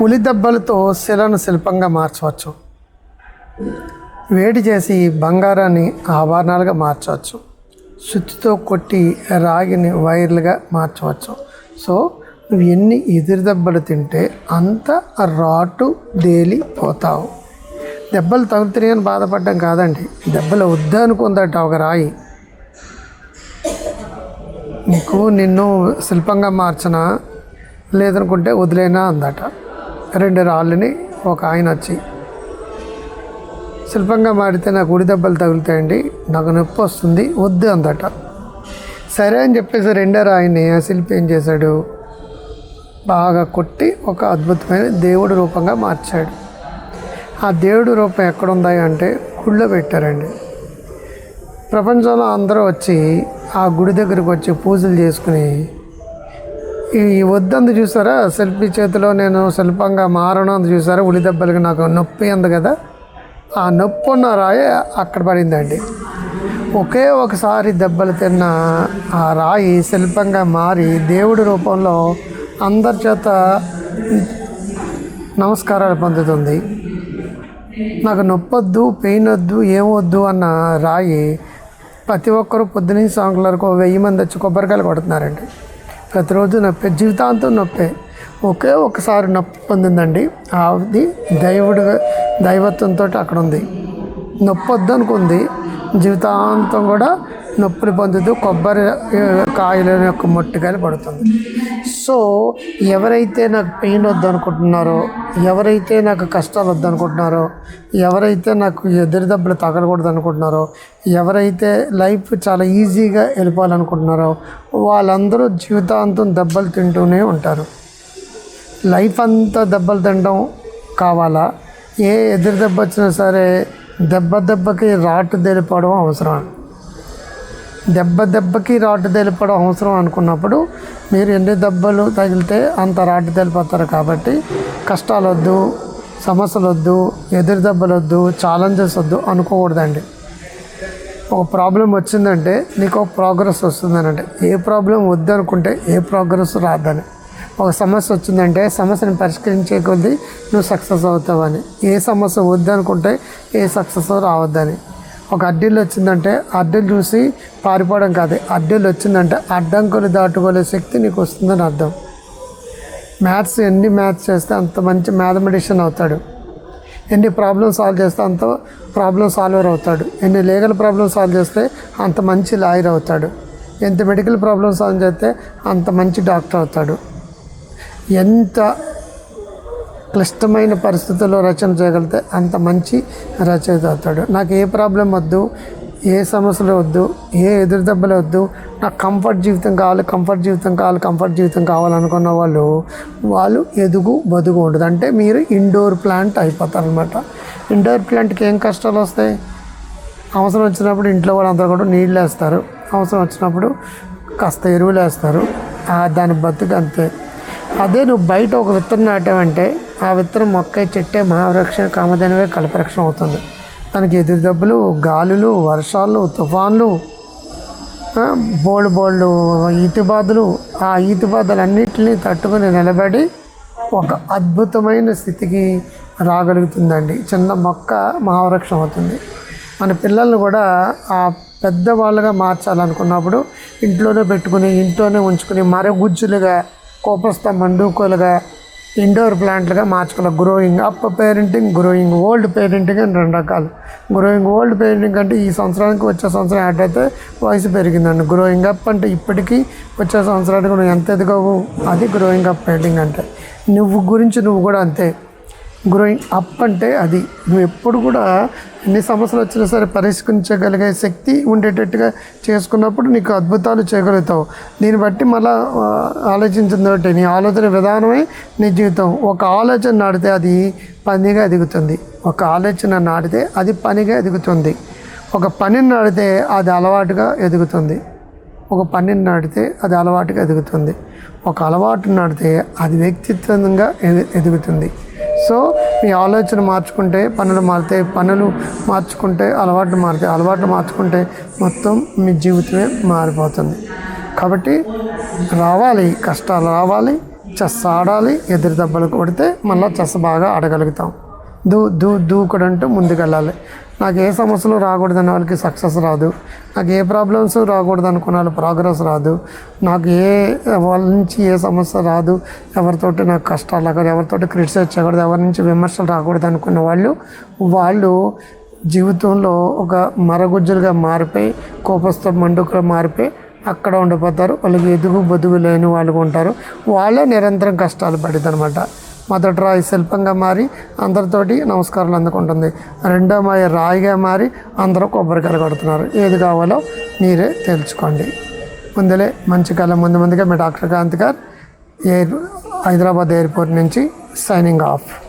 ఉలి దెబ్బలతో శిలను శిల్పంగా మార్చవచ్చు. వేడి చేసి బంగారాన్ని ఆభరణాలుగా మార్చవచ్చు. సుత్తితో కొట్టి రాగిని వైర్లుగా మార్చవచ్చు. సో నువ్వు ఎన్ని ఎదురు దెబ్బలు తింటే అంత రాటు దేలి పోతావు. దెబ్బలు అని బాధపడడం కాదండి. దెబ్బలు వద్దనుకుందట ఒక రాయి. నీకు నిన్ను శిల్పంగా మార్చినా లేదనుకుంటే వదిలేనా అందట. రెండు రాళ్ళని ఒక ఆయన వచ్చి శిల్పంగా మారితే నాకు ఉడి దెబ్బలు తగులుతాయండి నాకు నొప్పి వస్తుంది వద్దు అందట. సరే అని చెప్పేసి రెండో రాయిని ఆ శిల్పి ఏం చేశాడు? బాగా కొట్టి ఒక అద్భుతమైన దేవుడి రూపంగా మార్చాడు. ఆ దేవుడి రూపం ఎక్కడుంది అంటే గుళ్ళో పెట్టారండి. ప్రపంచంలో అందరూ వచ్చి ఆ గుడి దగ్గరికి వచ్చి పూజలు చేసుకుని ఈ వద్దందు చూసారా? శిల్పి చేతిలో నేను శిల్పంగా మారను అందు చూసారా? ఉలి దెబ్బలకి నాకు నొప్పి ఉంది కదా. ఆ నొప్పి ఉన్న రాయి అక్కడ పడిందండి. ఒకే ఒకసారి దెబ్బలు తిన్న ఆ రాయి శిల్పంగా మారి దేవుడి రూపంలో అందరి చేత నమస్కారాలు పొందుతుంది. నాకు నొప్పొద్దు పెయిన్ వద్దు ఏమొద్దు అన్న రాయి ప్రతి ఒక్కరూ పొద్దున సాయంకాలం వరకు వెయ్యి మంది వచ్చి కొబ్బరికాయలు కొడుతున్నారండి. ప్రతిరోజు నొప్పి జీవితాంతం నొప్పే. ఒకే ఒకసారి నొప్పి పొందిందండి. అది దైవుడు దైవత్వంతో అక్కడ ఉంది నొప్పి వద్దనుకుంది జీవితాంతం కూడా నొప్పులు పొందుతూ కొబ్బరి కాయల యొక్క మొట్టికాయలు పడుతుంది. సో ఎవరైతే నాకు పెయిన్ వద్దనుకుంటున్నారో ఎవరైతే నాకు కష్టాలు వద్దనుకుంటున్నారో ఎవరైతే నాకు ఎదురు దెబ్బలు తగలకూడదు అనుకుంటున్నారో ఎవరైతే లైఫ్ చాలా ఈజీగా వెళ్ళిపోవాలనుకుంటున్నారో వాళ్ళందరూ జీవితాంతం దెబ్బలు తింటూనే ఉంటారు. లైఫ్ అంతా దెబ్బలు తినడం కావాలా? ఏ ఎదురు దెబ్బ వచ్చినా సరే దెబ్బ దెబ్బకి రాటు తెలిపడం అవసరం. దెబ్బ దెబ్బకి రాటు తెలిపడం అవసరం అనుకున్నప్పుడు మీరు ఎన్ని దెబ్బలు తగిలితే అంత రాటు తెలిపోతారు కాబట్టి కష్టాలు వద్దు సమస్యలు వద్దు ఎదురు దెబ్బలు వద్దు ఛాలెంజెస్ వద్దు అనుకోకూడదండి. ఒక ప్రాబ్లం వచ్చిందంటే నీకు ఒక ప్రోగ్రెస్ వస్తుందని అంటే ఏ ప్రాబ్లం వద్దు అనుకుంటే ఏ ప్రోగ్రెస్ రాదని. ఒక సమస్య వచ్చిందంటే సమస్యను పరిష్కరించే కొద్దీ నువ్వు సక్సెస్ అవుతావని ఏ సమస్య వద్దనుకుంటే ఏ సక్సెస్ రావద్దని. ఒక అడ్డీలు వచ్చిందంటే అడ్డీలు చూసి పారిపోవడం కాదు. అడ్డీలు వచ్చిందంటే అడ్డంకులు దాటుకోలే శక్తి నీకు వస్తుందని అర్థం. మ్యాథ్స్ ఎన్ని మ్యాథ్స్ చేస్తే అంత మంచి మ్యాథమెటిషియన్ అవుతాడు. ఎన్ని ప్రాబ్లమ్ సాల్వ్ చేస్తే అంత ప్రాబ్లమ్ సాల్వర్ అవుతాడు. ఎన్ని లీగల్ ప్రాబ్లమ్ సాల్వ్ చేస్తే అంత మంచి లాయర్ అవుతాడు. ఎంత మెడికల్ ప్రాబ్లమ్ సాల్వ్ చేస్తే అంత మంచి డాక్టర్ అవుతాడు. ఎంత క్లిష్టమైన పరిస్థితుల్లో రచన చేయగలిగితే అంత మంచి రచయిత అవుతాడు. నాకు ఏ ప్రాబ్లం వద్దు ఏ సమస్యలు వద్దు ఏ ఎదురు దెబ్బలు వద్దు నాకు కంఫర్ట్ జీవితం కావాలి కంఫర్ట్ జీవితం కావాలి కంఫర్ట్ జీవితం కావాలనుకున్న వాళ్ళు వాళ్ళు ఎదుగు బదుగు ఉండదు. అంటే మీరు ఇండోర్ ప్లాంట్ అయిపోతారు అనమాట ఇండోర్ ప్లాంట్కి ఏం కష్టాలు వస్తాయి? అవసరం వచ్చినప్పుడు ఇంట్లో వాళ్ళందరూ కూడా నీళ్ళు వేస్తారు. అవసరం వచ్చినప్పుడు కాస్త ఎరువులు వేస్తారు. దాని బతుకు అంతే. అదే నువ్వు బయట ఒక విత్తనం నాటావంటే ఆ విత్తనం మొక్క చెట్టే మహావృక్ష కామధేనవే కల్పవృక్షం అవుతుంది. దానికి ఎదురు దెబ్బలు గాలులు వర్షాలు తుఫాన్లు బోల్డ్ బోల్డ్ ఈతిబాదులు ఆ ఈతిబాదులన్నింటినీ తట్టుకొని నిలబడి ఒక అద్భుతమైన స్థితికి రాగలుగుతుందండి. చిన్న మొక్క మహావృక్షం అవుతుంది. మన పిల్లల్ని కూడా ఆ పెద్దవాళ్ళుగా మార్చాలనుకున్నప్పుడు ఇంట్లోనే పెట్టుకుని ఇంట్లోనే ఉంచుకుని మరగుజ్జులుగా కోపస్థ మండూకులుగా ఇండోర్ ప్లాంట్లుగా మార్చుకోవాలి growing up parenting growing old parenting అని రెండు రకాలు. గ్రోయింగ్ ఓల్డ్ పేరెంటింగ్ అంటే ఈ సంవత్సరానికి వచ్చే సంవత్సరం యాడ్ అయితే వయసు పెరిగిందండి. గ్రోయింగ్ అప్ అంటే ఇప్పటికీ వచ్చే సంవత్సరానికి నువ్వు ఎంత ఎదుగవు? అది గ్రోయింగ్ అప్ పేరెంటింగ్ అంటే. నువ్వు గురించి నువ్వు కూడా అంతే. గ్రోయింగ్ అప్ అంటే అది. నువ్వు ఎప్పుడు కూడా ఎన్ని సమస్యలు వచ్చినా సరే పరిష్కరించగలిగే శక్తి ఉండేటట్టుగా చేసుకున్నప్పుడు నీకు అద్భుతాలు చేయగలుగుతావు. దీన్ని బట్టి మళ్ళీ ఆలోచించింది ఒకటి నీ ఆలోచన విధానమే నీ జీవితం. ఒక ఆలోచన నాటితే అది పనిగా ఎదుగుతుంది. ఒక ఆలోచన నాటితే అది పనిగా ఎదుగుతుంది. ఒక పనిని నాటితే అది అలవాటుగా ఎదుగుతుంది. ఒక పనిని నాటితే అది అలవాటుగా ఎదుగుతుంది. ఒక అలవాటు నాటితే అది వ్యక్తిత్వంగా ఎదు- ఎదుగుతుంది. సో మీ ఆలోచన మార్చుకుంటే పనులు మారుతాయి పనులు మార్చుకుంటే అలవాట్లు మారుతాయి అలవాట్లు మార్చుకుంటే మొత్తం మీ జీవితమే మారిపోతుంది. కాబట్టి రావాలి కష్టాలు రావాలి చెస్ ఆడాలి ఎదురు దెబ్బలు కొడితే మళ్ళీ చెస్ బాగా ఆడగలుగుతాం. దూ దూ దూకుడంటూ ముందుకెళ్ళాలి. నాకు ఏ సమస్యలు రాకూడదని వాళ్ళకి సక్సెస్ రాదు. నాకు ఏ ప్రాబ్లమ్స్ రాకూడదు అనుకున్న వాళ్ళు ప్రోగ్రెస్ రాదు. నాకు ఏ వాళ్ళ నుంచి ఏ సమస్య రాదు. ఎవరితోటి నాకు కష్టాలు రాకూడదు ఎవరితోటి క్రిటిసైజ్ చేయకూడదు ఎవరి నుంచి విమర్శలు రాకూడదు అనుకున్న వాళ్ళు వాళ్ళు జీవితంలో ఒక మరగుజ్జులుగా మారిపోయి కోపస్థ మండుకుగా మారిపోయి అక్కడ ఉండిపోతారు. వాళ్ళకి ఎదుగు బతుకు లేని వాళ్ళు ఉంటారు. వాళ్ళే నిరంతరం కష్టాలు పడిద్ది అనమాట మొదటి రాయి శిల్పంగా మారి అందరితోటి నమస్కారాలు అందుకుంటుంది. రెండో మాయ రాయిగా మారి అందరూ కొబ్బరికాయలు కొడుతున్నారు. ఏది కావాలో మీరే తెలుసుకోండి ముందులే మంచి కాలం ముందు ముందుగా మీ doctor Kanth garu air Hyderabad airport నుంచి సైనింగ్ ఆఫ్.